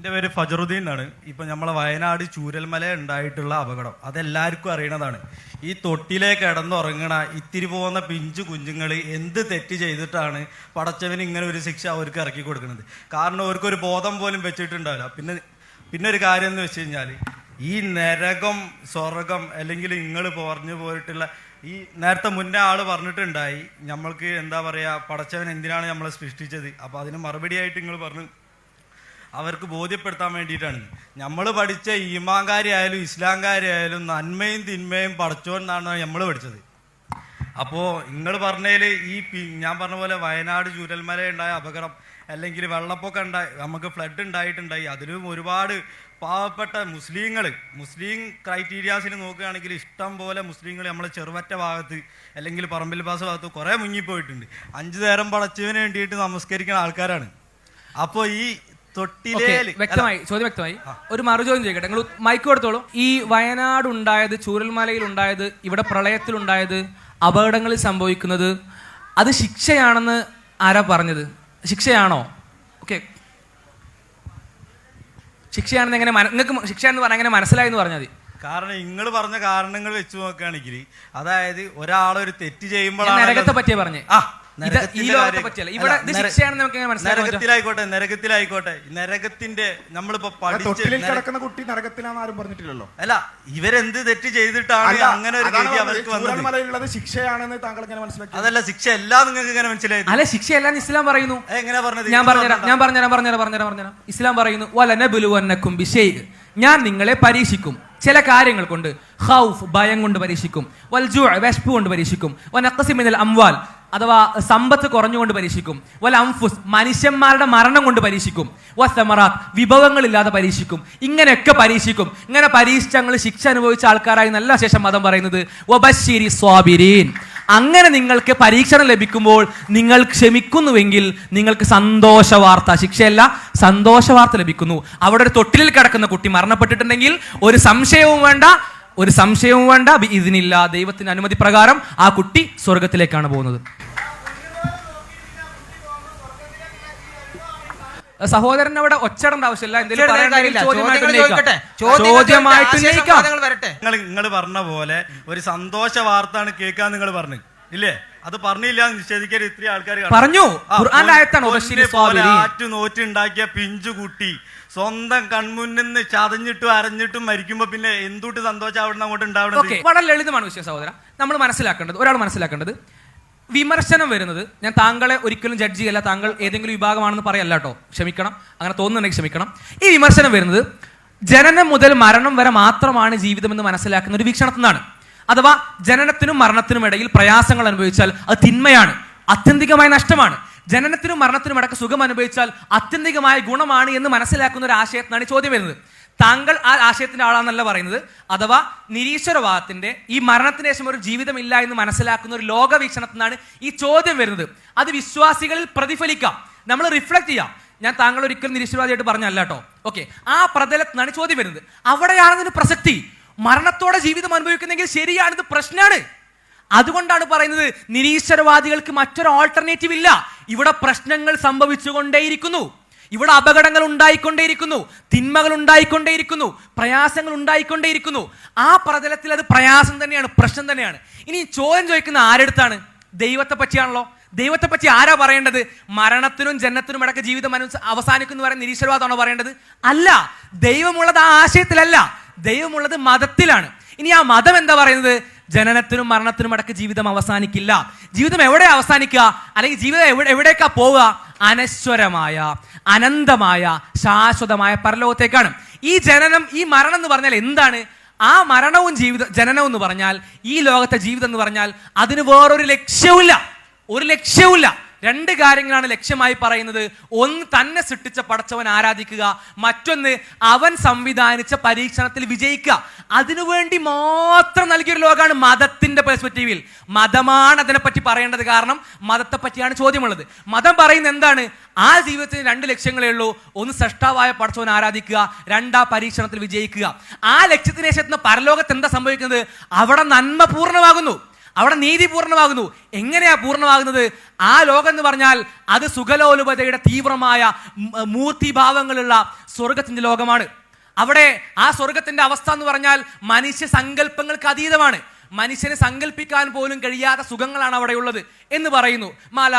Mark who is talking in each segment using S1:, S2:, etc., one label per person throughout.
S1: എന്റെ പേര് ഫജറുദ്ദീൻ എന്നാണ്. ഇപ്പം നമ്മളെ വയനാട് ചൂരൽമല ഉണ്ടായിട്ടുള്ള അപകടം. അതെല്ലാവർക്കും അറിയണതാണ്. ഈ തൊട്ടിലേ കിടന്നുറങ്ങണ ഇത്തിരി പോകുന്ന പിഞ്ചു കുഞ്ഞുങ്ങൾ എന്ത് തെറ്റ് ചെയ്തിട്ടാണ് പടച്ചവന് ഇങ്ങനെ ഒരു ശിക്ഷ അവർക്ക് ഇറക്കി കൊടുക്കുന്നത്? കാരണം അവർക്കൊരു ബോധം പോലും വെച്ചിട്ടുണ്ടാവില്ല. പിന്നെ പിന്നെ ഒരു കാര്യം എന്ന് വെച്ച് കഴിഞ്ഞാൽ ഈ നരകം സ്വർഗം അല്ലെങ്കിൽ നിങ്ങൾ പറഞ്ഞു പോയിട്ടുള്ള ഈ നേരത്തെ മുന്നേ ആൾ പറഞ്ഞിട്ടുണ്ടായി നമ്മൾക്ക് എന്താ പറയുക പടച്ചവൻ എന്തിനാണ് നമ്മളെ സൃഷ്ടിച്ചത്? അപ്പോൾ അതിന് മറുപടിയായിട്ട് നിങ്ങൾ പറഞ്ഞു അവർക്ക് ബോധ്യപ്പെടുത്താൻ വേണ്ടിയിട്ടാണ്. നമ്മൾ പഠിച്ച ഈമാങ്കാരിയായാലും ഇസ്ലാംകാരിയായാലും നന്മയും തിന്മയും പഠിച്ചോ എന്നാണ് നമ്മൾ പഠിച്ചത്. അപ്പോൾ നിങ്ങൾ പറഞ്ഞതിൽ ഈ ഞാൻ പറഞ്ഞ പോലെ വയനാട് ചൂരൽമല ഉണ്ടായ അപകടം അല്ലെങ്കിൽ വെള്ളപ്പൊക്കം ഉണ്ടായി നമുക്ക് ഫ്ലഡ് ഉണ്ടായിട്ടുണ്ടായി അതിലും ഒരുപാട് പാവപ്പെട്ട മുസ്ലിങ്ങൾ മുസ്ലിം ക്രൈറ്റീരിയാസിന് നോക്കുകയാണെങ്കിൽ ഇഷ്ടം പോലെ മുസ്ലിങ്ങൾ നമ്മളെ ചെറുവറ്റ ഭാഗത്ത് അല്ലെങ്കിൽ പറമ്പിൽ പാസ് ഭാഗത്ത് കുറേ മുങ്ങിപ്പോയിട്ടുണ്ട്. അഞ്ച് നേരം പടച്ചതിന് വേണ്ടിയിട്ട് നമസ്കരിക്കുന്ന ആൾക്കാരാണ്. അപ്പോൾ ഈ
S2: വ്യക്തമായി ചോദ്യം വ്യക്തമായി. ഒരു മറു ചോദ്യം ചോദിക്കട്ടെ. നിങ്ങൾ മൈക്ക് കൊടുത്തോളൂ. ഈ വയനാട് ഉണ്ടായത് ചൂരൽമലയിൽ ഉണ്ടായത് ഇവിടെ പ്രളയത്തിൽ ഉണ്ടായത് അപകടങ്ങളിൽ സംഭവിക്കുന്നത് അത് ശിക്ഷയാണെന്ന് ആരാ പറഞ്ഞത്? ശിക്ഷയാണോ? ഓക്കെ. ശിക്ഷയാണെന്ന് എങ്ങനെ നിങ്ങൾക്ക് ശിക്ഷയാണെന്ന് പറഞ്ഞാൽ എങ്ങനെ മനസ്സിലായെന്ന് പറഞ്ഞാൽ മതി.
S1: കാരണം നിങ്ങൾ പറഞ്ഞ കാരണങ്ങൾ വെച്ച് നോക്കുകയാണെങ്കിൽ അതായത് ഒരാളൊരു തെറ്റ്
S2: ചെയ്യുമ്പോൾ
S1: ചെയ്യുമ്പോഴാണ്
S2: പറ്റിയാ പറഞ്ഞേ.
S1: ആ,
S2: ഈ ലോകത്തെ പറ്റിയല്ല. ഇവിടെ ഇത് ശിക്ഷയാണെന്ന് നമുക്ക് എങ്ങനെ മനസ്സിലാക്കാൻ പറ്റും?
S1: നരകത്തിലായിക്കോട്ടെ നരകത്തിലായിക്കോട്ടെ. നരകത്തിന്റെ നമ്മളിപ്പോ പഠിച്ച്
S3: തൊട്ടിലിൽ കിടക്കുന്ന കുട്ടി നരകത്തിലാന്ന് ആരും പറഞ്ഞിട്ടില്ലല്ലോ.
S1: അല്ല ഇവരെന്ത് തെറ്റ് ചെയ്തിട്ടാണ് അങ്ങനെ ഒരു
S3: രീതി
S1: അവർക്ക് വന്നത്?
S3: ചൂരൽമലയിലുള്ളത് ശിക്ഷയാണെന്ന് താങ്കൾ എങ്ങനെ മനസ്സിലാക്കി.
S1: അതല്ല ശിക്ഷ എല്ലാം നിങ്ങൾക്ക് ഇങ്ങനെ മനസ്സിലായത്?
S2: അല്ല ശിക്ഷയല്ല ഇസ്ലാം പറയുന്നു.
S1: എങ്ങനെ പറഞ്ഞത്?
S2: ഞാൻ പറഞ്ഞുതരാം ഞാൻ പറഞ്ഞുതരാം പറഞ്ഞുതരാം പറഞ്ഞുതരാം പറഞ്ഞുതരാം. ഇസ്ലാം പറയുന്നു വലനബുലുവന്നക്കും ബിഷൈഅ് ഞാൻ നിങ്ങളെ പരീക്ഷിക്കും. ചില കാര്യങ്ങൾ കൊണ്ട് ഹൗഫ് ഭയം കൊണ്ട് പരീക്ഷിക്കും. വൽജു വിശപ്പ് കൊണ്ട് പരീക്ഷിക്കും. വനക്കസിമിനൽ അംവാൽ. അഥവാ സമ്പത്ത് കുറഞ്ഞുകൊണ്ട് പരീക്ഷിക്കും. വല്ല അംഫുസ് മനുഷ്യന്മാരുടെ മരണം കൊണ്ട് പരീക്ഷിക്കും. വസമറാത്ത് വിഭവങ്ങളില്ലാതെ പരീക്ഷിക്കും. ഇങ്ങനെയൊക്കെ പരീക്ഷിക്കും. ഇങ്ങനെ പരീക്ഷിച്ച് ഞങ്ങൾ ശിക്ഷ അനുഭവിച്ച ആൾക്കാരായി നല്ല ശേഷം മതം പറയുന്നത് വബശ്ശിരി സ്വാബിരീൻ. അങ്ങനെ നിങ്ങൾക്ക് പരീക്ഷണം ലഭിക്കുമ്പോൾ നിങ്ങൾ ക്ഷമിക്കുന്നുവെങ്കിൽ നിങ്ങൾക്ക് സന്തോഷ വാർത്ത ശിക്ഷയല്ല സന്തോഷ വാർത്ത ലഭിക്കുന്നു. അവിടെ ഒരു തൊട്ടിലിൽ കിടക്കുന്ന കുട്ടി മരണപ്പെട്ടിട്ടുണ്ടെങ്കിൽ ഒരു സംശയവും വേണ്ട ഒരു സംശയവും വേണ്ട. ഇതിനില്ല. ദൈവത്തിന്റെ അനുമതി പ്രകാരം ആ കുട്ടി സ്വർഗത്തിലേക്കാണ് പോകുന്നത്. സഹോദരൻ അവിടെ ഒച്ചടേണ്ട ആവശ്യമില്ല. എന്തെങ്കിലും. ചോദ്യമായിട്ട്
S1: നിങ്ങൾ നിങ്ങൾ പറഞ്ഞ പോലെ ഒരു സന്തോഷ വാർത്താണ് കേൾക്കാൻ നിങ്ങൾ പറഞ്ഞു. ഇല്ലേ? അത് പറഞ്ഞില്ല നിഷേധിക്കാൻ ഇത്രയും ആൾക്കാർ
S2: പറഞ്ഞു.
S1: ആറ്റുനോറ്റുണ്ടാക്കിയ പിഞ്ചു കുട്ടി സ്വന്തം കൺമുന്നിൽ നിന്ന് ചതഞ്ഞിട്ടും അരഞ്ഞിട്ടും മരിക്കുമ്പോ പിന്നെ എന്തുട്ട് സന്തോഷം അവിടെ അങ്ങോട്ട്
S2: വളരെ ലളിതമാണ് വിഷയം സഹോദര. നമ്മൾ മനസ്സിലാക്കേണ്ടത് ഒരാൾ മനസ്സിലാക്കേണ്ടത് വിമർശനം വരുന്നത് ഞാൻ താങ്കളെ ഒരിക്കലും ജഡ്ജ് ചെയ്യല്ല താങ്കൾ ഏതെങ്കിലും വിഭാഗമാണെന്ന് പറയല്ല കേട്ടോ. ക്ഷമിക്കണം. അങ്ങനെ തോന്നുന്നുണ്ടെങ്കിൽ ക്ഷമിക്കണം. ഈ വിമർശനം വരുന്നത് ജനനം മുതൽ മരണം വരെ മാത്രമാണ് ജീവിതം എന്ന് മനസ്സിലാക്കുന്ന ഒരു വീക്ഷണത്തിൽ നിന്നാണ്. അഥവാ ജനനത്തിനും മരണത്തിനും ഇടയിൽ പ്രയാസങ്ങൾ അനുഭവിച്ചാൽ അത് തിന്മയാണ് അത്യന്തികമായ നഷ്ടമാണ്. ജനനത്തിനും മരണത്തിനും ഇടയ്ക്ക് സുഖം അനുഭവിച്ചാൽ അത്യന്തികമായ ഗുണമാണ് എന്ന് മനസ്സിലാക്കുന്ന ഒരു ആശയത്തിനാണ് ചോദ്യം വരുന്നത്. താങ്കൾ ആ ആശയത്തിന്റെ ആളാണെന്നല്ല പറയുന്നത്. അഥവാ നിരീശ്വരവാദത്തിന്റെ ഈ മരണത്തിന് ശേഷം ഒരു ജീവിതമില്ല എന്ന് മനസ്സിലാക്കുന്ന ഒരു ലോകവീക്ഷണത്തിനാണ് ഈ ചോദ്യം വരുന്നത്. അത് വിശ്വാസികളിൽ പ്രതിഫലിക്കാം. നമ്മൾ റിഫ്ലക്ട് ചെയ്യാം. ഞാൻ താങ്കൾ ഒരിക്കലും നിരീശ്വരവാദിയായിട്ട് പറഞ്ഞല്ല ഓക്കെ ആ പ്രതലത്തിനാണ് ചോദ്യം വരുന്നത്. അവിടെയാണ് ഇതിന് പ്രസക്തി. മരണത്തോടെ ജീവിതം അനുഭവിക്കുന്നെങ്കിൽ ശരിയാണിത് പ്രശ്നമാണ് അതുകൊണ്ടാണ് പറയുന്നത് നിരീശ്വരവാദികൾക്ക് മറ്റൊരു ഓൾട്ടർനേറ്റീവ് ഇല്ല. ഇവിടെ പ്രശ്നങ്ങൾ സംഭവിച്ചുകൊണ്ടേയിരിക്കുന്നു. ഇവിടെ അപകടങ്ങൾ ഉണ്ടായിക്കൊണ്ടേയിരിക്കുന്നു. തിന്മകൾ ഉണ്ടായിക്കൊണ്ടേയിരിക്കുന്നു. പ്രയാസങ്ങൾ ഉണ്ടായിക്കൊണ്ടേയിരിക്കുന്നു. ആ പ്രതലത്തിൽ അത് പ്രയാസം തന്നെയാണ് പ്രശ്നം തന്നെയാണ്. ഇനി ചോദ്യം ചോദിക്കുന്ന ആരെടുത്താണ്? ദൈവത്തെ പറ്റിയാണല്ലോ. ദൈവത്തെ പറ്റി ആരാ പറയേണ്ടത്? മരണത്തിനും ജന്നത്തിനും ഇടയ്ക്ക് ജീവിതം അവസാനിക്കുന്നു പറയുന്ന നിരീശ്വരവാദമാണോ പറയേണ്ടത്? അല്ല. ദൈവമുള്ളത് ആ ആശയത്തിലല്ല. ദൈവമുള്ളത് മതത്തിലാണ്. ഇനി ആ മതം എന്താ പറയുന്നത്? ജനനത്തിനും മരണത്തിനും അടക്ക ജീവിതം അവസാനിക്കില്ല. ജീവിതം എവിടെ അവസാനിക്കുക? അല്ലെങ്കിൽ ജീവിതം എവിടെ എവിടേക്കാ പോവുക? അനശ്വരമായ അനന്തമായ ശാശ്വതമായ പരലോകത്തേക്കാണ്. ഈ ജനനം ഈ മരണം എന്ന് പറഞ്ഞാൽ എന്താണ്? ആ മരണവും ജീവിത ജനനവും എന്ന് പറഞ്ഞാൽ ഈ ലോകത്തെ ജീവിതം എന്ന് പറഞ്ഞാൽ അതിന് വേറൊരു ലക്ഷ്യവുമില്ല. ഒരു ലക്ഷ്യവുമില്ല. രണ്ട് കാര്യങ്ങളാണ് ലക്ഷ്യമായി പറയുന്നത്. ഒന്ന് തന്നെ സൃഷ്ടിച്ച പടച്ചവൻ ആരാധിക്കുക. മറ്റൊന്ന് അവൻ സംവിധാനിച്ച പരീക്ഷണത്തിൽ വിജയിക്കുക. അതിനുവേണ്ടി മാത്രം നൽകിയൊരു ലോകമാണ് മതത്തിന്റെ പെർസ്പെക്റ്റീവിൽ മതമാണ് അതിനെപ്പറ്റി പറയേണ്ടത് കാരണം മതത്തെ പറ്റിയാണ് ചോദ്യമുള്ളത്. മതം പറയുന്ന എന്താണ്? ആ ജീവിതത്തിന് രണ്ട് ലക്ഷ്യങ്ങളേ ഉള്ളൂ. ഒന്ന് സൃഷ്ടാവായ പടച്ചവൻ ആരാധിക്കുക. രണ്ടാ പരീക്ഷണത്തിൽ വിജയിക്കുക. ആ ലക്ഷ്യത്തിന് ശേഷം എത്തുന്ന പരലോകത്ത് എന്താ സംഭവിക്കുന്നത്? അവിടെ നന്മ പൂർണമാകുന്നു. അവിടെ നീതി പൂർണമാകുന്നു. എങ്ങനെയാ പൂർണമാകുന്നത്? ആ ലോകം എന്ന് പറഞ്ഞാൽ അത് സുഖലോലുപതയുടെ തീവ്രമായ മൂർത്തിഭാവങ്ങളുള്ള സ്വർഗത്തിന്റെ ലോകമാണ്. അവിടെ ആ സ്വർഗത്തിന്റെ അവസ്ഥ എന്ന് പറഞ്ഞാൽ മനുഷ്യ സങ്കല്പങ്ങൾക്ക് അതീതമാണ്. മനുഷ്യനെ സങ്കല്പിക്കാൻ പോലും കഴിയാത്ത സുഖങ്ങളാണ് അവിടെ ഉള്ളത് എന്ന് പറയുന്നു. മാല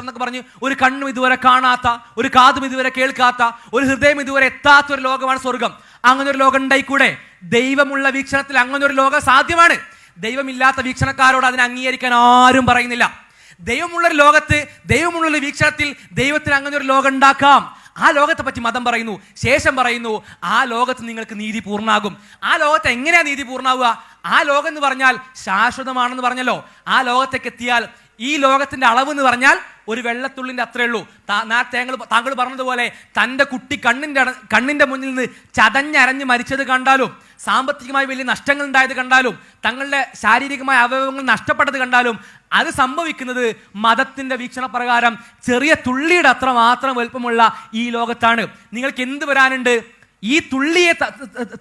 S2: എന്നൊക്കെ പറഞ്ഞ് ഒരു കണ്ണും ഇതുവരെ കാണാത്ത ഒരു കാതും ഇതുവരെ കേൾക്കാത്ത ഒരു ഹൃദയം ഇതുവരെ എത്താത്ത ഒരു ലോകമാണ് സ്വർഗം അങ്ങനെ ഒരു ലോകം ഉണ്ടായിക്കൂടെ? ദൈവമുള്ള വീക്ഷണത്തിൽ അങ്ങനെ ഒരു ലോകം സാധ്യമാണ്. ദൈവമില്ലാത്ത വീക്ഷണക്കാരോട് അതിനെ അംഗീകരിക്കാൻ ആരും പറയുന്നില്ല. ദൈവമുള്ളൊരു ലോകത്ത് ദൈവമുള്ളൊരു വീക്ഷണത്തിൽ ദൈവത്തിന് അങ്ങനെ ഒരു ലോകം ഉണ്ടാക്കാം. ആ ലോകത്തെ പറ്റി മതം പറയുന്നു ശേഷം പറയുന്നു ആ ലോകത്ത് നിങ്ങൾക്ക് നീതി പൂർണാകും. ആ ലോകത്ത് എങ്ങനെയാ നീതി പൂർണാവുക? ആ ലോകം എന്ന് പറഞ്ഞാൽ ശാശ്വതമാണെന്ന് പറഞ്ഞല്ലോ. ആ ലോകത്തേക്ക് എത്തിയാൽ ഈ ലോകത്തിന്റെ അളവ് എന്ന് പറഞ്ഞാൽ ഒരു വെള്ളത്തുള്ളിന്റെ അത്രേ ഉള്ളൂ. താങ്കൾ താങ്കൾ പറഞ്ഞതുപോലെ തന്റെ കുട്ടി കണ്ണിന്റെ കണ്ണിന്റെ മുന്നിൽ നിന്ന് ചതഞ്ഞരഞ്ഞ് മരിച്ചത് കണ്ടാലും സാമ്പത്തികമായി വലിയ നഷ്ടങ്ങൾ ഉണ്ടായത് കണ്ടാലും തങ്ങളുടെ ശാരീരികമായ അവയവങ്ങൾ നഷ്ടപ്പെട്ടത് കണ്ടാലും അത് സംഭവിക്കുന്നത് മതത്തിന്റെ വീക്ഷണപ്രകാരം ചെറിയ തുള്ളിയുടെ അത്ര മാത്രം വലുപ്പമുള്ള ഈ ലോകത്താണ്. നിങ്ങൾക്ക് എന്ത് വരാനുണ്ട്? ഈ തുള്ളിയെ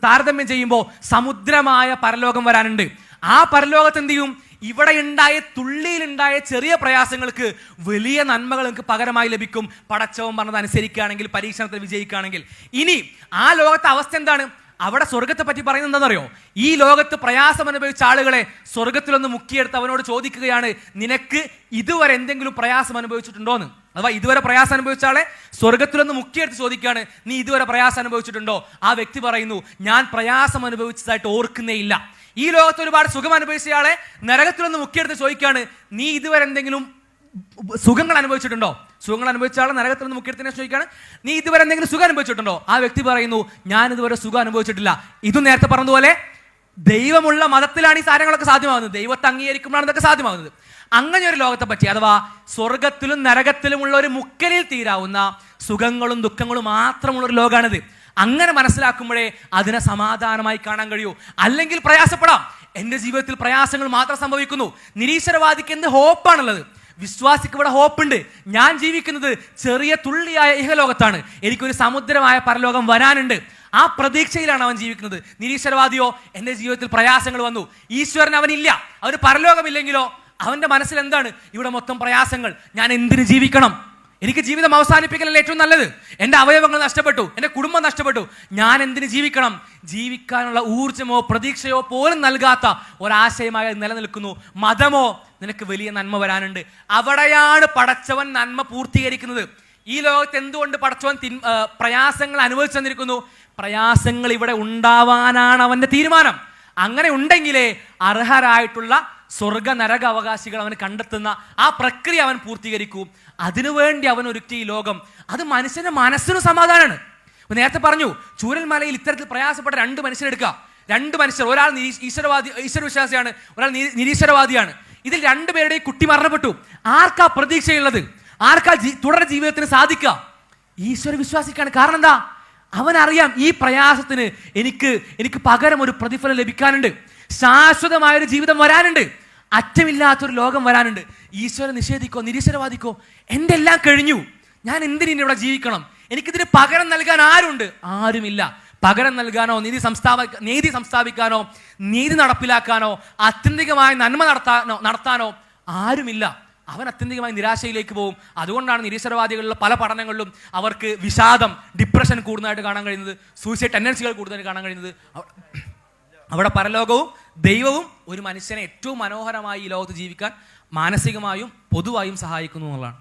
S2: താരതമ്യം ചെയ്യുമ്പോൾ സമുദ്രമായ പരലോകം വരാനുണ്ട്. ആ പരലോകത്ത് എന്ത് ചെയ്യും? ഇവിടെ ഉണ്ടായ തുള്ളിയിലുണ്ടായ ചെറിയ പ്രയാസങ്ങൾക്ക് വലിയ നന്മകൾ നിങ്ങൾക്ക് പകരമായി ലഭിക്കും. പടച്ചവൻ പറഞ്ഞത് അനുസരിക്കുകയാണെങ്കിൽ പരീക്ഷണത്തിൽ വിജയിക്കുകയാണെങ്കിൽ. ഇനി ആ ലോകത്തെ അവസ്ഥ എന്താണ്? അവിടെ സ്വർഗത്തെ പറ്റി പറയുന്നത് എന്താണെന്നറിയോ? ഈ ലോകത്ത് പ്രയാസം അനുഭവിച്ച ആളുകളെ സ്വർഗത്തിലൊന്ന് മുക്കിയെടുത്ത് അവനോട് ചോദിക്കുകയാണ് നിനക്ക് ഇതുവരെ എന്തെങ്കിലും പ്രയാസം അനുഭവിച്ചിട്ടുണ്ടോന്ന്? അഥവാ ഇതുവരെ പ്രയാസം അനുഭവിച്ച ആളെ സ്വർഗത്തിലൊന്ന് മുക്കിയെടുത്ത് ചോദിക്കുകയാണ് നീ ഇതുവരെ പ്രയാസം അനുഭവിച്ചിട്ടുണ്ടോ? ആ വ്യക്തി പറയുന്നു ഞാൻ പ്രയാസം അനുഭവിച്ചതായിട്ട് ഓർക്കുന്നേ ഇല്ല. ഈ ലോകത്ത് ഒരുപാട് സുഖം അനുഭവിച്ചയാളെ നരകത്തിലൊന്ന് മുക്കിയെടുത്ത് ചോദിക്കുകയാണ് നീ ഇതുവരെ എന്തെങ്കിലും സുഖങ്ങൾ അനുഭവിച്ചിട്ടുണ്ടോ? സുഖങ്ങൾ അനുഭവിച്ച ആളെ നരകത്തിൽ നിന്ന് ചോദിക്കുകയാണ് നീ ഇതുവരെ എന്തെങ്കിലും സുഖം അനുഭവിച്ചിട്ടുണ്ടോ? ആ വ്യക്തി പറയുന്നു ഞാൻ ഇതുവരെ സുഖം അനുഭവിച്ചിട്ടില്ല. ഇതും നേരത്തെ പറഞ്ഞതുപോലെ ദൈവമുള്ള മതത്തിലാണ് ഈ കാര്യങ്ങളൊക്കെ സാധ്യമാകുന്നത്. ദൈവത്തെ അംഗീകരിക്കുമ്പോഴാണ് ഇതൊക്കെ സാധ്യമാകുന്നത്. അങ്ങനെ ഒരു ലോകത്തെ പറ്റി അഥവാ സ്വർഗത്തിലും നരകത്തിലുമുള്ള ഒരു മുക്കലിൽ തീരാവുന്ന സുഖങ്ങളും ദുഃഖങ്ങളും മാത്രമുള്ള ഒരു ലോകമാണിത് അങ്ങനെ മനസ്സിലാക്കുമ്പോഴേ അതിനെ സമാധാനമായി കാണാൻ കഴിയൂ. അല്ലെങ്കിൽ പ്രയാസപ്പെടാം. എന്റെ ജീവിതത്തിൽ പ്രയാസങ്ങൾ മാത്രം സംഭവിക്കുന്നു. നിരീശ്വരവാദിക്ക് എന്ത് ഹോപ്പാണുള്ളത്? വിശ്വാസിക്ക് ഇവിടെ ഹോപ്പുണ്ട്. ഞാൻ ജീവിക്കുന്നത് ചെറിയ തുള്ളിയായ ഇഹലോകത്താണ്. എനിക്കൊരു സമുദ്രമായ പരലോകം വരാനുണ്ട്. ആ പ്രതീക്ഷയിലാണ് അവൻ ജീവിക്കുന്നത്. നിരീശ്വരവാദിയോ എന്റെ ജീവിതത്തിൽ പ്രയാസങ്ങൾ വന്നു. ഈശ്വരൻ അവനില്ല. അവന് പരലോകമില്ലെങ്കിലോ അവന്റെ മനസ്സിൽ എന്താണ് ഇവിടെ മൊത്തം പ്രയാസങ്ങൾ. ഞാൻ എന്തിനു ജീവിക്കണം? എനിക്ക് ജീവിതം അവസാനിപ്പിക്കലല്ലേ ഏറ്റവും നല്ലത്? എന്റെ അവയവങ്ങൾ നഷ്ടപ്പെട്ടു എന്റെ കുടുംബം നഷ്ടപ്പെട്ടു. ഞാൻ എന്തിനു ജീവിക്കണം? ജീവിക്കാനുള്ള ഊർജമോ പ്രതീക്ഷയോ പോലും നൽകാത്ത ഒരാശയമായി നിലനിൽക്കുന്നു. മതമോ? നിനക്ക് വലിയ നന്മ വരാനുണ്ട്. അവിടെയാണ് പടച്ചവൻ നന്മ പൂർത്തീകരിക്കുന്നത്. ഈ ലോകത്ത് എന്തുകൊണ്ട് പടച്ചവൻ പ്രയാസങ്ങൾ അനുഭവിച്ചു തന്നിരിക്കുന്നു? പ്രയാസങ്ങൾ ഇവിടെ ഉണ്ടാവാനാണ് അവന്റെ തീരുമാനം. അങ്ങനെ ഉണ്ടെങ്കിലേ അർഹരായിട്ടുള്ള സ്വർഗ നരക അവകാശികൾ അവന് കണ്ടെത്തുന്ന ആ പ്രക്രിയ അവൻ പൂർത്തീകരിക്കൂ. അതിനുവേണ്ടി അവൻ ഒരുക്കിയ ഈ ലോകം അത് മനുഷ്യന്റെ മനസ്സിന് സമാധാനമാണ് നേരത്തെ പറഞ്ഞു ചൂരൽമലയിൽ ഇത്തരത്തിൽ പ്രയാസപ്പെട്ട രണ്ട് മനുഷ്യരെടുക്കുക രണ്ട് മനുഷ്യർ ഒരാൾ ഈശ്വരവാദി ഈശ്വരവിശ്വാസിയാണ് ഒരാൾ നിരീശ്വരവാദിയാണ്. ഇതിൽ രണ്ടുപേരുടെയും കുട്ടി മരണപ്പെട്ടു. ആർക്കാ പ്രതീക്ഷയുള്ളത്? ആർക്കാ തുടർ ജീവിതത്തിന് സാധിക്കുക? ഈശ്വര വിശ്വാസിക്കാണ് കാരണം എന്താ? അവനറിയാം ഈ പ്രയാസത്തിന് എനിക്ക് എനിക്ക് പകരം ഒരു പ്രതിഫലം ലഭിക്കാനുണ്ട്. ശാശ്വതമായൊരു ജീവിതം വരാനുണ്ട്. അറ്റമില്ലാത്തൊരു ലോകം വരാനുണ്ട്. ഈശ്വരനെ നിഷേധിക്കോ നിരീശ്വരവാദിക്കോ എന്റെ എല്ലാം കഴിഞ്ഞു? ഞാൻ എന്തിനു ഇവിടെ ജീവിക്കണം? എനിക്കിതിന് പകരം നൽകാൻ ആരുണ്ട്? ആരുമില്ല. പകരം നൽകാനോ നീതി സംസ്ഥാപ നീതി സംസ്ഥാപിക്കാനോ നീതി നടപ്പിലാക്കാനോ ആത്യന്തികമായ നന്മ നടത്താനോ നടത്താനോ ആരുമില്ല. അവൻ അത്യന്തികമായി നിരാശയിലേക്ക് പോകും അതുകൊണ്ടാണ് നിരീശ്വരവാദികളിലെ പല പഠനങ്ങളിലും അവർക്ക് വിഷാദം ഡിപ്രഷൻ കൂടുതലായിട്ട് കാണാൻ കഴിയുന്നത്. സൂയിസൈഡ് ടെൻഡൻസികൾ കൂടുതലായിട്ട് കാണാൻ കഴിയുന്നത്. അവിടെ പരലോകവും ദൈവവും ഒരു മനുഷ്യനെ ഏറ്റവും മനോഹരമായി ഈ ലോകത്ത് ജീവിക്കാൻ മാനസികമായും പൊതുവായും സഹായിക്കുന്നു എന്നുള്ളതാണ്.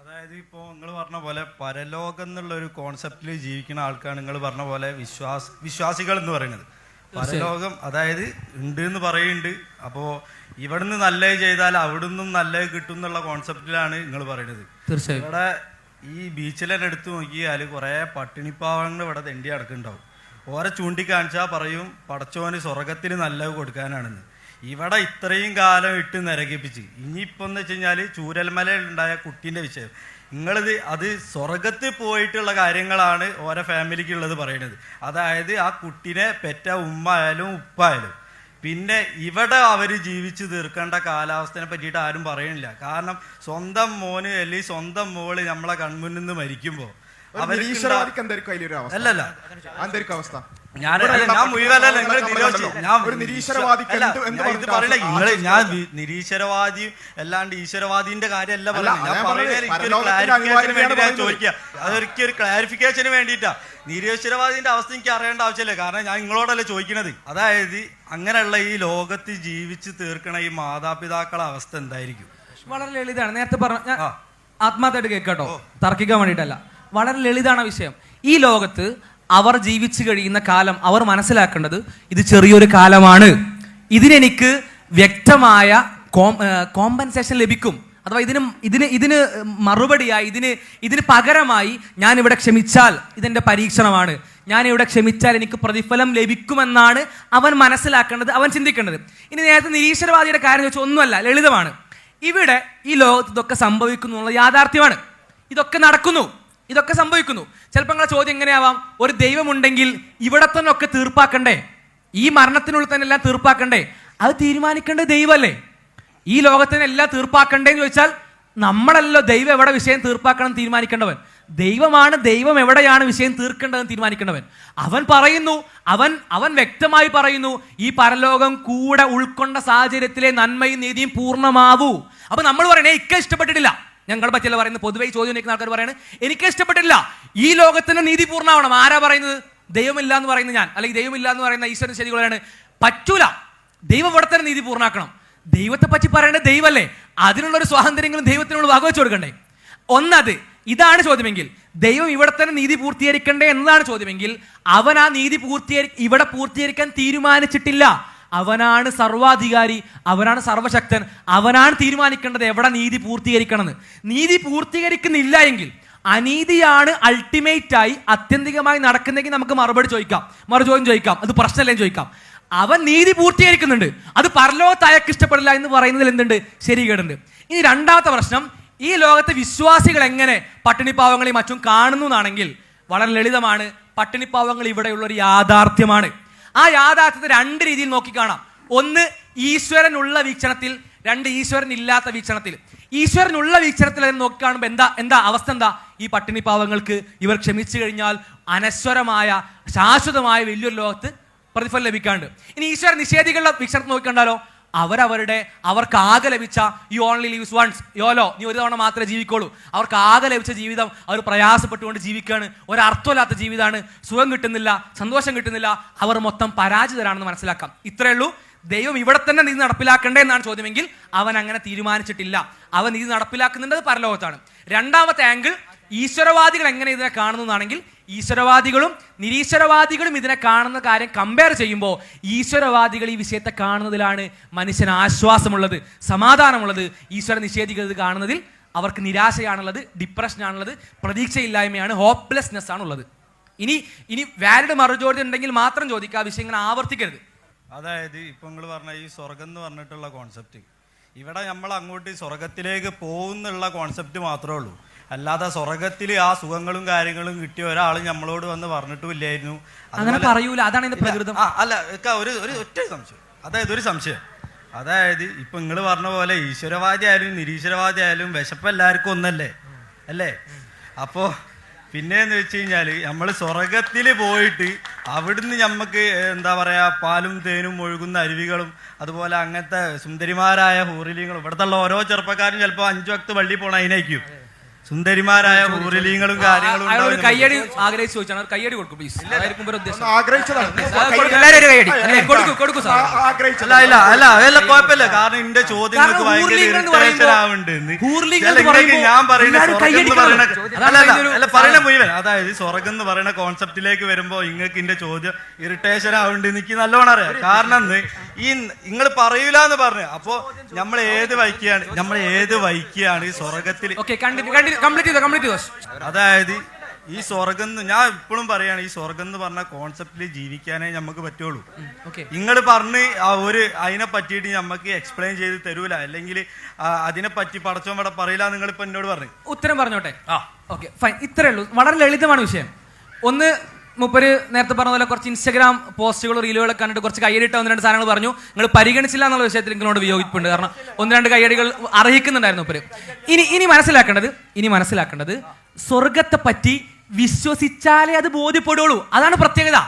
S1: അതായത് ഇപ്പോൾ നിങ്ങൾ പറഞ്ഞ പോലെ പരലോകം എന്നുള്ള ഒരു കോൺസെപ്റ്റിൽ ജീവിക്കുന്ന ആൾക്കാണ് നിങ്ങൾ പറഞ്ഞ പോലെ വിശ്വാസ വിശ്വാസികൾ എന്ന് പറയുന്നത്. പരലോകം അതായത് ഉണ്ട് എന്ന് പറയുന്നുണ്ട്. അപ്പോൾ ഇവിടുന്ന് നല്ലത് ചെയ്താൽ അവിടുന്ന് നല്ലത് കിട്ടും എന്നുള്ള കോൺസെപ്റ്റിലാണ് നിങ്ങൾ പറയുന്നത്.
S2: തീർച്ചയായും.
S1: ഇവിടെ ഈ ബീച്ചിലെ എടുത്തു നോക്കിയാൽ കുറേ പട്ടിണിപ്പാവങ്ങൾ ഇവിടെ തെണ്ടി നടക്കുന്നുണ്ടാവും. ഓരെ ചൂണ്ടിക്കാണിച്ചാൽ പറയും പടച്ചോന് സ്വർഗത്തിന് നല്ലത് കൊടുക്കാനാണെന്ന്. ഇവിടെ ഇത്രയും കാലം ഇട്ട് നരകിപ്പിച്ച്. ഇനിയിപ്പോൾ എന്ന് വെച്ച് കഴിഞ്ഞാൽ ചൂരൽമലയിലുണ്ടായ കുട്ടീന്റെ വിഷയം. നിങ്ങളിത് അത് സ്വർഗത്തിൽ പോയിട്ടുള്ള കാര്യങ്ങളാണ് ഓരോ ഫാമിലിക്ക് ഉള്ളത് പറയുന്നത് അതായത് ആ കുട്ടീനെ പെറ്റ ഉമ്മ ആയാലും ഉപ്പായാലും. പിന്നെ ഇവിടെ അവർ ജീവിച്ച് തീർക്കേണ്ട കാലാവസ്ഥനെ പറ്റിയിട്ട് ആരും പറയണില്ല. കാരണം സ്വന്തം മോന് അല്ലെങ്കിൽ സ്വന്തം മോൾ നമ്മളെ കൺമുന്നിൽ നിന്ന് മരിക്കുമ്പോൾ അല്ലല്ല.
S3: അവസ്ഥ.
S1: ഞാൻ
S3: നിരീശ്വരവാദി
S1: ഞാൻ മുഴുവനല്ല നിങ്ങൾ നിരോധിച്ചു ഞാൻ
S3: ഒരു എന്ത്
S1: ഞാൻ നിരീശ്വരവാദിയും അല്ലാണ്ട് ഈശ്വരവാദിന്റെ കാര്യമല്ല
S3: അല്ല,
S1: ഞാൻ പറയുന്നത് ചോദിക്കുക. ഒരു ക്ലാരിഫിക്കേഷന് വേണ്ടിയിട്ടാ. നിരീശ്വരവാദിന്റെ അവസ്ഥ എനിക്ക് അറിയേണ്ട ആവശ്യമില്ല. കാരണം ഞാൻ നിങ്ങളോടല്ലേ ചോദിക്കണത്. അതായത് അങ്ങനെയുള്ള ഈ ലോകത്ത് ജീവിച്ച് തീർക്കണ ഈ മാതാപിതാക്കളെ അവസ്ഥ എന്തായിരിക്കും?
S2: വളരെ ലളിതമാണ്. നേരത്തെ പറഞ്ഞ. ആത്മാർത്ഥമായിട്ട് കേൾക്കട്ടോ തർക്കിക്കാൻ വേണ്ടിയിട്ടല്ല. വളരെ ലളിതമാണ് വിഷയം. ഈ ലോകത്ത് അവർ ജീവിച്ചു കഴിയുന്ന കാലം അവർ മനസ്സിലാക്കേണ്ടത് ഇത് ചെറിയൊരു കാലമാണ്. ഇതിനെനിക്ക് വ്യക്തമായ കോമ്പൻസേഷൻ ലഭിക്കും. അഥവാ ഇതിന് ഇതിന് ഇതിന് മറുപടിയായി ഇതിന് ഇതിന് പകരമായി ഞാൻ ഇവിടെ ക്ഷമിച്ചാൽ ഇതെന്റെ പരീക്ഷണമാണ്. ഞാൻ ഇവിടെ ക്ഷമിച്ചാൽ എനിക്ക് പ്രതിഫലം ലഭിക്കുമെന്നാണ് അവൻ മനസ്സിലാക്കേണ്ടത് അവൻ ചിന്തിക്കേണ്ടത്. ഇനി നേരത്തെ നിരീശ്വരവാദിയുടെ കാര്യം വെച്ചാൽ ഒന്നുമല്ല ലളിതമാണ്. ഇവിടെ ഈ ലോകത്ത് ഇതൊക്കെ സംഭവിക്കുന്നു എന്നുള്ള യാഥാർത്ഥ്യമാണ്. ഇതൊക്കെ നടക്കുന്നു. ഇതൊക്കെ സംഭവിക്കുന്നു. ചിലപ്പോൾ നിങ്ങളെ ചോദ്യം എങ്ങനെയാവാം? ഒരു ദൈവമുണ്ടെങ്കിൽ ഇവിടെ തന്നെ ഒക്കെ തീർപ്പാക്കണ്ടേ? ഈ മരണത്തിനുള്ളിൽ തന്നെ എല്ലാം തീർപ്പാക്കണ്ടേ? അത് തീരുമാനിക്കേണ്ടത് ദൈവമല്ലേ? ഈ ലോകത്തിനെ എല്ലാം തീർപ്പാക്കണ്ടേന്ന് ചോദിച്ചാൽ നമ്മളല്ലോ ദൈവം എവിടെ വിഷയം തീർപ്പാക്കണം തീരുമാനിക്കേണ്ടവൻ. ദൈവമാണ് ദൈവം എവിടെയാണ് വിഷയം തീർക്കേണ്ടതെന്ന് തീരുമാനിക്കേണ്ടവൻ. അവൻ പറയുന്നു അവൻ അവൻ വ്യക്തമായി പറയുന്നു ഈ പരലോകം കൂടെ ഉൾക്കൊണ്ട സാഹചര്യത്തിലെ നന്മയും നീതിയും പൂർണമാവൂ. അപ്പൊ നമ്മൾ പറയണേ ഇക്ക ഇഷ്ടപ്പെട്ടിട്ടില്ല. ഞങ്ങൾ പറ്റിയല്ല പറയുന്നത്. പൊതുവേ ചോദ്യം ഉന്നയിക്കുന്ന ആൾക്കാർ പറയുന്നത് എനിക്ക് ഇഷ്ടപ്പെട്ടില്ല ഈ ലോകത്തിന് നീതി പൂർണമാവണം. ആരാ പറയുന്നത്? ദൈവമില്ല എന്ന് പറയുന്നത് ഞാൻ. അല്ലെങ്കിൽ ദൈവമില്ല എന്ന് പറയുന്ന ഈശ്വരൻ ശരികളാണ് പറ്റൂല. ദൈവം ഇവിടെ തന്നെ നീതി പൂർണാക്കണം ദൈവത്തെ പറ്റി പറയേണ്ടത് ദൈവമല്ലേ? അതിനുള്ള ഒരു സ്വാതന്ത്ര്യങ്ങളും ദൈവത്തിനോട് വകവെച്ച് കൊടുക്കണ്ടേ? ഒന്നത് ഇതാണ് ചോദ്യമെങ്കിൽ ദൈവം ഇവിടെ തന്നെ നീതി പൂർത്തീകരിക്കണ്ടേ എന്നതാണ് ചോദ്യമെങ്കിൽ അവൻ ആ നീതി പൂർത്തീകരി ഇവിടെ പൂർത്തീകരിക്കാൻ തീരുമാനിച്ചിട്ടില്ല. അവനാണ് സർവാധികാരി അവനാണ് സർവശക്തൻ അവനാണ് തീരുമാനിക്കേണ്ടത് എവിടെ നീതി പൂർത്തീകരിക്കണമെന്ന്. നീതി പൂർത്തീകരിക്കുന്നില്ല എങ്കിൽ അനീതിയാണ് അൾട്ടിമേറ്റ് ആയി അത്യന്തികമായി നടക്കുന്നെങ്കിൽ നമുക്ക് മറുപടി ചോദിക്കാം. മറു ചോദ്യം ചോദിക്കാം. അത് പ്രശ്നമല്ലേ ചോദിക്കാം. അവൻ നീതി പൂർത്തീകരിക്കുന്നുണ്ട്. അത് പരലോകത്ത് അയാൾക്ക് ഇഷ്ടപ്പെടില്ല എന്ന് പറയുന്നതിൽ എന്തുണ്ട്? ശരികേടുണ്ട്. ഇനി രണ്ടാമത്തെ പ്രശ്നം ഈ ലോകത്തെ വിശ്വാസികൾ എങ്ങനെ പട്ടിണിപ്പാവങ്ങളെയും മറ്റും കാണുന്നു എന്നാണെങ്കിൽ വളരെ ലളിതമാണ്. പട്ടിണിപ്പാവങ്ങൾ ഇവിടെയുള്ള ഒരു യാഥാർത്ഥ്യമാണ്. ആ യാഥാർത്ഥ്യത്തെ രണ്ട് രീതിയിൽ നോക്കിക്കാണാം ഒന്ന് ഈശ്വരനുള്ള വീക്ഷണത്തിൽ രണ്ട് ഈശ്വരൻ ഇല്ലാത്ത വീക്ഷണത്തിൽ. ഈശ്വരനുള്ള വീക്ഷണത്തിൽ അതിനെ നോക്കിക്കാണുമ്പോൾ എന്താ എന്താ അവസ്ഥ എന്താ? ഈ പട്ടിണി പാവങ്ങൾക്ക് ഇവർ ക്ഷമിച്ചു കഴിഞ്ഞാൽ അനശ്വരമായ ശാശ്വതമായ വലിയൊരു ലോകത്ത് പ്രതിഫലം ലഭിക്കാണ്ട്. ഇനി ഈശ്വര നിഷേധികളുടെ വീക്ഷണത്തിൽ നോക്കിക്കണ്ടാലോ അവരവരുടെ അവർക്ക് ആകെ ലഭിച്ച you only lives once YOLO നീ ഒരു തവണ മാത്രമേ ജീവിക്കുള്ളൂ. അവർക്ക് ആകെ ലഭിച്ച ജീവിതം അവർ പ്രയാസപ്പെട്ടുകൊണ്ട് ജീവിക്കുകയാണ്. ഒരർത്ഥമില്ലാത്ത ജീവിതമാണ് സുഖം കിട്ടുന്നില്ല സന്തോഷം കിട്ടുന്നില്ല. അവർ മൊത്തം പരാജിതരാണെന്ന് മനസ്സിലാക്കാം. ഇത്രയേ ഉള്ളൂ. ദൈവം ഇവിടെ തന്നെ നീതി നടപ്പിലാക്കണ്ടേ എന്നാണ് ചോദ്യമെങ്കിൽ അവൻ അങ്ങനെ തീരുമാനിച്ചിട്ടില്ല. അവൻ നീതി നടപ്പിലാക്കുന്നുണ്ടത് പരലോകത്താണ്. രണ്ടാമത്തെ ആംഗിൾ ഈശ്വരവാദികൾ എങ്ങനെ ഇതിനെ കാണുന്നതാണെങ്കിൽ ഈശ്വരവാദികളും നിരീശ്വരവാദികളും ഇതിനെ കാണുന്ന കാര്യം കമ്പയർ ചെയ്യുമ്പോൾ ഈശ്വരവാദികൾ ഈ വിഷയത്തെ കാണുന്നതിലാണ് മനുഷ്യന് ആശ്വാസമുള്ളത് സമാധാനമുള്ളത്. ഈശ്വര നിഷേധിക്കുന്നത് കാണുന്നതിൽ അവർക്ക് നിരാശയാണുള്ളത് ഡിപ്രഷനാണുള്ളത് പ്രതീക്ഷയില്ലായ്മയാണ് ഹോപ്പ്ലെസ്നെസ് ആണുള്ളത്. ഇനി ഇനി വാലിഡ് മറുചോദ്യം ഉണ്ടെങ്കിൽ മാത്രം ചോദിക്കുക ആ വിഷയം ഇങ്ങനെ ആവർത്തിക്കരുത്.
S1: അതായത് ഇപ്പൊ നിങ്ങൾ പറഞ്ഞ ഈ സ്വർഗം എന്ന് പറഞ്ഞിട്ടുള്ള കോൺസെപ്റ്റ് ഇവിടെ നമ്മൾ അങ്ങോട്ട് സ്വർഗത്തിലേക്ക് പോകുന്നുള്ള കോൺസെപ്റ്റ് മാത്രമേ ഉള്ളൂ. അല്ലാതെ സ്വർഗത്തിൽ ആ സുഖങ്ങളും കാര്യങ്ങളും കിട്ടിയ ഒരാൾ നമ്മളോട് വന്ന് പറഞ്ഞിട്ടുമില്ലായിരുന്നു.
S2: അങ്ങനെ പറയൂല. അതാണ് പ്രകൃതം.
S1: അല്ല ഒരു ഒരു ഒറ്റ സംശയം. അതായത് ഒരു സംശയം. അതായത് ഇപ്പൊ നിങ്ങൾ പറഞ്ഞ പോലെ ഈശ്വരവാദി ആയാലും നിരീശ്വരവാദി ആയാലും വിശപ്പ് എല്ലാവർക്കും ഒന്നല്ലേ? അല്ലേ? അപ്പോ പിന്നെന്ന് വെച്ച് കഴിഞ്ഞാൽ നമ്മൾ സ്വർഗത്തിൽ പോയിട്ട് അവിടുന്ന് നമുക്ക് എന്താ പറയാ പാലും തേനും ഒഴുകുന്ന അരുവികളും അതുപോലെ അങ്ങനത്തെ സുന്ദരിമാരായ ഹൂറിലിങ്ങളും ഇവിടുത്തെ ഓരോ ചെറുപ്പക്കാരും ചിലപ്പോൾ അഞ്ചു വക്ത് പള്ളി പോണ അതിനായിരിക്കും സുന്ദരിമാരായ ഊരലീങ്ങളും കാര്യങ്ങളും
S2: കയ്യടി ആഗ്രഹിച്ചു ചോദിച്ചാണ്. കയ്യടി കൊടുക്കും പ്ലീസ് അല്ലേ, കൊടുക്കൂ കൊടുക്കൂ സാർ
S1: അല്ല കുഴപ്പമില്ല കാരണം എന്റെ ചോദ്യങ്ങൾക്ക് ഭയങ്കര ആവുന്നുണ്ട് ഞാൻ പറയുന്ന എന്ന് പറയുന്ന
S2: ചോദ്യം-
S1: അല്ല അല്ല അല്ല
S2: ഇതിന്റെ
S1: പറയുന്ന മുഴുവൻ. അതായത് സ്വർഗം എന്ന് പറയുന്ന കോൺസെപ്റ്റിലേക്ക് വരുമ്പോ നിങ്ങൾക്ക് എന്റെ ചോദ്യം ഇറിറ്റേഷൻ ആവുന്നുണ്ട് എനിക്ക് നല്ലോണം അറിയാം. കാരണം ഈ നിങ്ങൾ പറയൂല എന്ന് പറഞ്ഞു. അപ്പോ നമ്മൾ ഏത് വൈക്കിയാണ് നമ്മൾ ഏത് വൈക്കിയാണ് ഈ സ്വർഗത്തിൽ
S2: ഓക്കെ കംപ്ലീറ്റ് ചെയ്തോ കംപ്ലീറ്റ് ചെയ്തോ?
S1: അതായത് ഈ സ്വർഗം ഞാൻ ഇപ്പോഴും പറയാണ് ഈ സ്വർഗം എന്ന് പറഞ്ഞ കോൺസെപ്റ്റിൽ ജീവിക്കാനേ നമുക്ക് പറ്റുള്ളൂ. നിങ്ങൾ പറഞ്ഞ് ആ ഒരു അതിനെ പറ്റിയിട്ട് നമുക്ക് എക്സ്പ്ലെയിൻ ചെയ്ത് തരൂല. അല്ലെങ്കിൽ അതിനെ പറ്റി പടച്ചോൻ ഇവിടെ പറയില്ല നിങ്ങൾ ഇപ്പൊ എന്നോട് പറഞ്ഞു.
S2: ഉത്തരം പറഞ്ഞോട്ടെ? ആ. ഓക്കെ ഫൈൻ ഇത്രേ ഉള്ളൂ. വളരെ ലളിതമാണ് വിഷയം. ഒന്ന് മുപ്പര് നേരത്തെ പറഞ്ഞ പോലെ കുറച്ച് ഇൻസ്റ്റാഗ്രാം പോസ്റ്റുകൾ റീലുകളൊക്കെ കണ്ടിട്ട് കുറച്ച് കയ്യടിയിട്ട് ഒന്ന് രണ്ട് സാധനങ്ങൾ പറഞ്ഞു. നിങ്ങൾ പരിഗണിച്ചില്ല എന്നുള്ള വിഷയത്തിൽ നിങ്ങളോട് വിയോഗിപ്പുണ്ട് കാരണം ഒന്ന് രണ്ട് കയ്യടികൾ അർഹിക്കുന്നുണ്ടായിരുന്നു മുപ്പര് ഇനി ഇനി മനസ്സിലാക്കേണ്ടത് ഇനി മനസ്സിലാക്കേണ്ടത് സ്വർഗത്തെ പറ്റി വിശ്വസിച്ചാലേ അത് ബോധ്യപ്പെടുള്ളൂ. അതാണ് പ്രത്യേകത.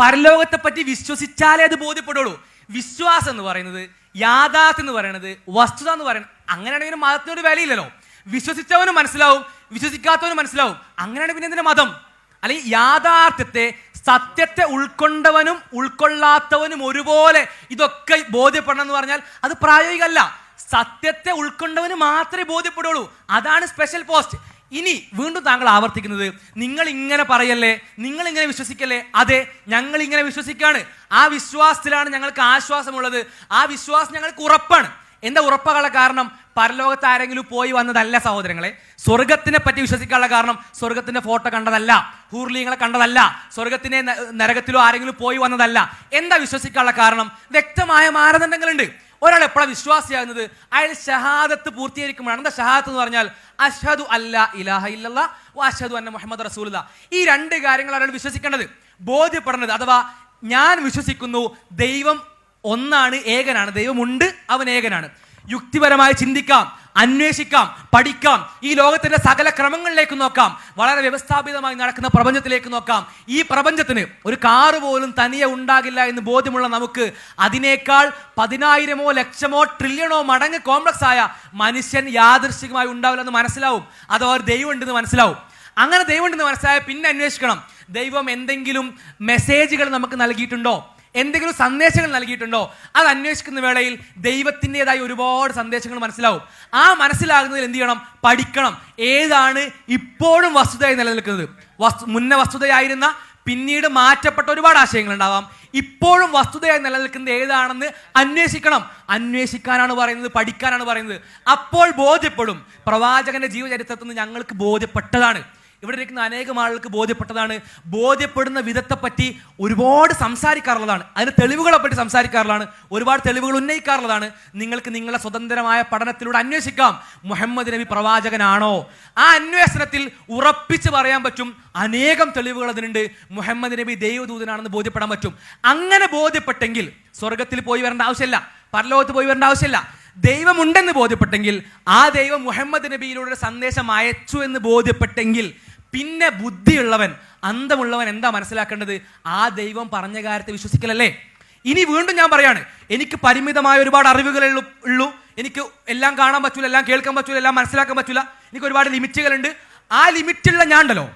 S2: പരലോകത്തെ പറ്റി വിശ്വസിച്ചാലേ അത് ബോധ്യപ്പെടുള്ളൂ. വിശ്വാസം എന്ന് പറയുന്നത് യാഥാർത്ഥ്യം എന്ന് പറയുന്നത് വസ്തുത എന്ന് പറയുന്നത് അങ്ങനെയാണെങ്കിൽ മതത്തിനൊരു വിലയില്ലല്ലോ. വിശ്വസിച്ചവനും മനസ്സിലാവും വിശ്വസിക്കാത്തവനും മനസ്സിലാവും. അങ്ങനെയാണ് പിന്നെ എന്തിനാ മതം? അല്ലെങ്കിൽ യാഥാർത്ഥ്യത്തെ സത്യത്തെ ഉൾക്കൊണ്ടവനും ഉൾക്കൊള്ളാത്തവനും ഒരുപോലെ ഇതൊക്കെ ബോധ്യപ്പെടണം എന്ന് പറഞ്ഞാൽ അത് പ്രായോഗികമല്ല. സത്യത്തെ ഉൾക്കൊണ്ടവന് മാത്രമേ ബോധ്യപ്പെടുള്ളൂ. അതാണ് സ്പെഷ്യൽ പോസ്റ്റ് ഇനി വീണ്ടും താങ്കൾ ആവർത്തിക്കുന്നത് നിങ്ങൾ ഇങ്ങനെ പറയല്ലേ? നിങ്ങൾ ഇങ്ങനെ വിശ്വസിക്കല്ലേ? അതെ ഞങ്ങൾ ഇങ്ങനെ വിശ്വസിക്കാണ് ആ വിശ്വാസത്തിലാണ് ഞങ്ങൾക്ക് ആശ്വാസമുള്ളത്. ആ വിശ്വാസം ഞങ്ങൾക്ക് ഉറപ്പാണ്. എന്താ ഉറപ്പാകാനുള്ള കാരണം? പരലോകത്ത് ആരെങ്കിലും പോയി വന്നതല്ല സഹോദരങ്ങളെ. സ്വർഗത്തിനെ പറ്റി വിശ്വസിക്കാനുള്ള കാരണം സ്വർഗത്തിന്റെ ഫോട്ടോ കണ്ടതല്ല. ഹൂർലിങ്ങളെ കണ്ടതല്ല. സ്വർഗത്തിനെ നരകത്തിലോ ആരെങ്കിലും പോയി വന്നതല്ല. എന്താ വിശ്വസിക്കാനുള്ള കാരണം? വ്യക്തമായ മാനദണ്ഡങ്ങളുണ്ട്. ഒരാൾ എപ്പോഴാണ് വിശ്വാസിയാകുന്നത്? അയാൾ ഷഹാദത്ത് പൂർത്തീകരിക്കുമ്പോഴാണ്. എന്താ ഷഹാദത്ത് എന്ന് പറഞ്ഞാൽ അഷദു അല്ല ഇലാഹ ഇല്ലല്ല അഷദു അന്ന മുഹമ്മദ് റസൂല ഈ രണ്ട് കാര്യങ്ങൾ ഒരാൾ വിശ്വസിക്കേണ്ടത്. ബോധ്യപ്പെടേണ്ടത് അഥവാ ഞാൻ വിശ്വസിക്കുന്നു ദൈവം ഒന്നാണ് ഏകനാണ്. ദൈവമുണ്ട് അവൻ ഏകനാണ്. യുക്തിപരമായി ചിന്തിക്കാം അന്വേഷിക്കാം പഠിക്കാം. ഈ ലോകത്തിന്റെ സകല ക്രമങ്ങളിലേക്ക് നോക്കാം. വളരെ വ്യവസ്ഥാപിതമായി നടക്കുന്ന പ്രപഞ്ചത്തിലേക്ക് നോക്കാം. ഈ പ്രപഞ്ചത്തിന് ഒരു കാറ് പോലും തനിയെ ഉണ്ടാകില്ല എന്ന് ബോധ്യമുള്ള നമുക്ക് അതിനേക്കാൾ പതിനായിരമോ ലക്ഷമോ ട്രില്യണോ മടങ്ങ് കോംപ്ലക്സ് ആയ മനുഷ്യൻ യാദൃശികമായി ഉണ്ടാവില്ല എന്ന് മനസ്സിലാവും. അതോ ഒരു ദൈവം ഉണ്ടെന്ന് മനസ്സിലാവും. അങ്ങനെ ദൈവം ഉണ്ടെന്ന് മനസ്സിലായ പിന്നെ അന്വേഷിക്കണം. ദൈവം എന്തെങ്കിലും മെസ്സേജുകൾ നമുക്ക് നൽകിയിട്ടുണ്ടോ? എന്തെങ്കിലും സന്ദേശങ്ങൾ നൽകിയിട്ടുണ്ടോ? അത് അന്വേഷിക്കുന്ന വേളയിൽ ദൈവത്തിന്റെതായ ഒരുപാട് സന്ദേശങ്ങൾ മനസ്സിലാവും. ആ മനസ്സിലാകുന്നതിൽ എന്ത് ചെയ്യണം? പഠിക്കണം. ഏതാണ് ഇപ്പോഴും വസ്തുതയായി നിലനിൽക്കുന്നത്? വസ്തു മുന്നേ വസ്തുതയായിരുന്ന പിന്നീട് മാറ്റപ്പെട്ട ഒരുപാട് ആശയങ്ങൾ ഉണ്ടാവാം ഇപ്പോഴും വസ്തുതയായി നിലനിൽക്കുന്നത് ഏതാണെന്ന് അന്വേഷിക്കണം. അന്വേഷിക്കാനാണ് പറയുന്നത് പഠിക്കാനാണ് പറയുന്നത്. അപ്പോൾ ബോധ്യപ്പെടും. പ്രവാചകന്റെ ജീവചരിത്രത്തിൽ നിന്ന് ഞങ്ങൾക്ക് ബോധ്യപ്പെട്ടതാണ്. ഇവിടെ ഇരിക്കുന്ന അനേകം ആളുകൾക്ക് ബോധ്യപ്പെട്ടതാണ്. ബോധ്യപ്പെടുന്ന വിധത്തെ പറ്റി ഒരുപാട് സംസാരിക്കാറുള്ളതാണ്. അതിന് തെളിവുകളെ പറ്റി സംസാരിക്കാറുള്ളതാണ്. ഒരുപാട് തെളിവുകൾ ഉന്നയിക്കാറുള്ളതാണ്. നിങ്ങൾക്ക് നിങ്ങളെ സ്വതന്ത്രമായ പഠനത്തിലൂടെ അന്വേഷിക്കാം. മുഹമ്മദ് നബി പ്രവാചകനാണോ? ആ അന്വേഷണത്തിൽ ഉറപ്പിച്ച് പറയാൻ പറ്റും. അനേകം തെളിവുകൾ അതിനുണ്ട്. മുഹമ്മദ് നബി ദൈവദൂതനാണെന്ന് ബോധ്യപ്പെടാൻ പറ്റും. അങ്ങനെ ബോധ്യപ്പെട്ടെങ്കിൽ സ്വർഗത്തിൽ പോയി വരേണ്ട ആവശ്യമില്ല. പരലോകത്ത് പോയി വരേണ്ട ആവശ്യമില്ല. ദൈവമുണ്ടെന്ന് ബോധ്യപ്പെട്ടെങ്കിൽ ആ ദൈവം മുഹമ്മദ് നബിയിലൂടെ സന്ദേശം അയച്ചു എന്ന് ബോധ്യപ്പെട്ടെങ്കിൽ പിന്നെ ബുദ്ധിയുള്ളവൻ അന്തമുള്ളവൻ എന്താ മനസ്സിലാക്കേണ്ടത്? ആ ദൈവം പറഞ്ഞ കാര്യത്തെ വിശ്വസിക്കലല്ലേ? ഇനി വീണ്ടും ഞാൻ പറയാണ് എനിക്ക് പരിമിതമായ ഒരുപാട് അറിവുകളേ ഉള്ളൂ- എനിക്ക് എല്ലാം കാണാൻ പറ്റൂല എല്ലാം കേൾക്കാൻ പറ്റൂല എല്ലാം മനസ്സിലാക്കാൻ പറ്റൂല. എനിക്ക് ഒരുപാട് ലിമിറ്റുകളുണ്ട്. ആ ലിമിറ്റുള്ള ഞാൻ ഉണ്ടല്ലോ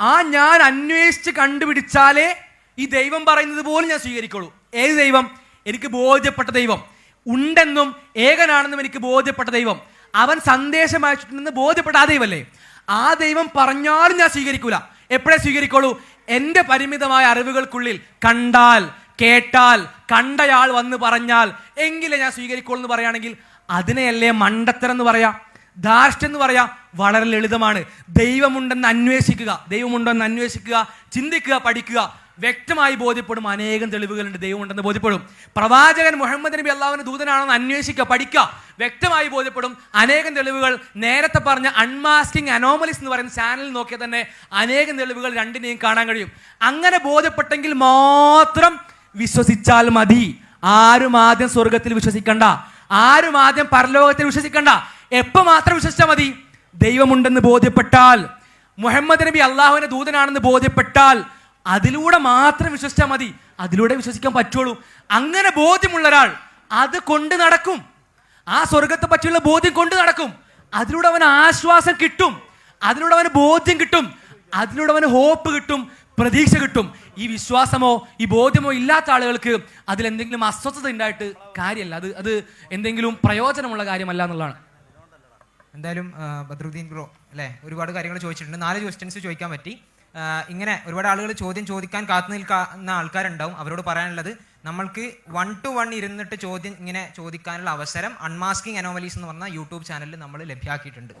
S2: ആ ഞാൻ അന്വേഷിച്ച് കണ്ടുപിടിച്ചാലേ ഈ ദൈവം പറയുന്നത് പോലും ഞാൻ സ്വീകരിക്കുള്ളൂ. ഏത് ദൈവം? എനിക്ക് ബോധ്യപ്പെട്ട ദൈവം. ഉണ്ടെന്നും ഏകനാണെന്നും എനിക്ക് ബോധ്യപ്പെട്ട ദൈവം. അവൻ സന്ദേശം അയച്ചിട്ടുണ്ടെന്ന് ബോധ്യപ്പെട്ട ആ ദൈവമല്ലേ? ആ ദൈവം പറഞ്ഞാലും ഞാൻ സ്വീകരിക്കൂല. എപ്പോഴേ സ്വീകരിക്കുള്ളൂ? എന്റെ പരിമിതമായ അറിവുകൾക്കുള്ളിൽ കണ്ടാൽ കേട്ടാൽ കണ്ടയാൾ വന്ന് പറഞ്ഞാൽ എങ്കിലേ ഞാൻ സ്വീകരിക്കുള്ളൂ എന്ന് പറയുകയാണെങ്കിൽ അതിനെയല്ലേ മണ്ടത്തരം എന്ന് പറയാം? ധാർഷ്ട്യം എന്ന് പറയാം? വളരെ ലളിതമാണ്. ദൈവമുണ്ടെന്ന് അന്വേഷിക്കുക. ദൈവമുണ്ടെന്ന് അന്വേഷിക്കുക ചിന്തിക്കുക പഠിക്കുക. വ്യക്തമായി ബോധ്യപ്പെടും. അനേകം തെളിവുകളുണ്ട്. ദൈവമുണ്ടെന്ന് ബോധ്യപ്പെടും. പ്രവാചകൻ മുഹമ്മദ് നബി അള്ളാഹുവിന് ദൂതനാണെന്ന് അന്വേഷിക്കുക പഠിക്കുക. വ്യക്തമായി ബോധ്യപ്പെടും. അനേകം തെളിവുകൾ. നേരത്തെ പറഞ്ഞ അൺമാസ്കിംഗ് അനോമലിസ് എന്ന് പറയുന്ന ചാനൽ നോക്കിയാൽ തന്നെ അനേകം തെളിവുകൾ രണ്ടിനെയും കാണാൻ കഴിയും. അങ്ങനെ ബോധ്യപ്പെട്ടെങ്കിൽ മാത്രം വിശ്വസിച്ചാൽ മതി. ആരും ആദ്യം സ്വർഗത്തിൽ വിശ്വസിക്കണ്ട. ആരും ആദ്യം പരലോകത്തിൽ വിശ്വസിക്കണ്ട. എപ്പോ മാത്രം വിശ്വസിച്ചാൽ മതി? ദൈവമുണ്ടെന്ന് ബോധ്യപ്പെട്ടാൽ. മുഹമ്മദ് നബി അള്ളാഹുവിന്റെ ദൂതനാണെന്ന് ബോധ്യപ്പെട്ടാൽ അതിലൂടെ മാത്രം വിശ്വസിച്ചാൽ മതി. അതിലൂടെ വിശ്വസിക്കാൻ പറ്റുള്ളൂ. അങ്ങനെ ബോധ്യമുള്ള ഒരാൾ അത് കൊണ്ട് നടക്കും. ആ സ്വർഗത്തെ പറ്റിയുള്ള ബോധ്യം കൊണ്ട് നടക്കും. അതിലൂടെ അവന് ആശ്വാസം കിട്ടും. അതിലൂടെ അവന് ബോധ്യം കിട്ടും. അതിലൂടെ അവന് ഹോപ്പ് കിട്ടും. പ്രതീക്ഷ കിട്ടും. ഈ വിശ്വാസമോ ഈ ബോധ്യമോ ഇല്ലാത്ത ആളുകൾക്ക് അതിൽ എന്തെങ്കിലും അസ്വസ്ഥത ഉണ്ടായിട്ട് കാര്യമല്ല. അത് അത് എന്തെങ്കിലും പ്രയോജനമുള്ള കാര്യമല്ല എന്നുള്ളതാണ്.
S4: എന്തായാലും ബദ്രുദ്ദീൻ ബ്രോ അല്ലേ? ഒരുപാട് കാര്യങ്ങൾ ചോദിച്ചിട്ടുണ്ട്. നാല് ക്വസ്റ്റ്യൻസ് ചോദിക്കാൻ പറ്റി. ഇങ്ങനെ ഒരുപാട് ആളുകൾ ചോദ്യം ചോദിക്കാൻ കാത്തു നിൽക്കുന്ന ആൾക്കാരുണ്ടാവും. അവരോട് പറയാനുള്ളത് നമ്മൾക്ക് വൺ ടു വൺ ഇരുന്നിട്ട് ചോദ്യം ഇങ്ങനെ ചോദിക്കാനുള്ള അവസരം അൺമാസ്കിംഗ് അനോമലീസ് എന്ന് പറഞ്ഞ യൂട്യൂബ് ചാനലിൽ നമ്മൾ ലഭ്യമാക്കിയിട്ടുണ്ട്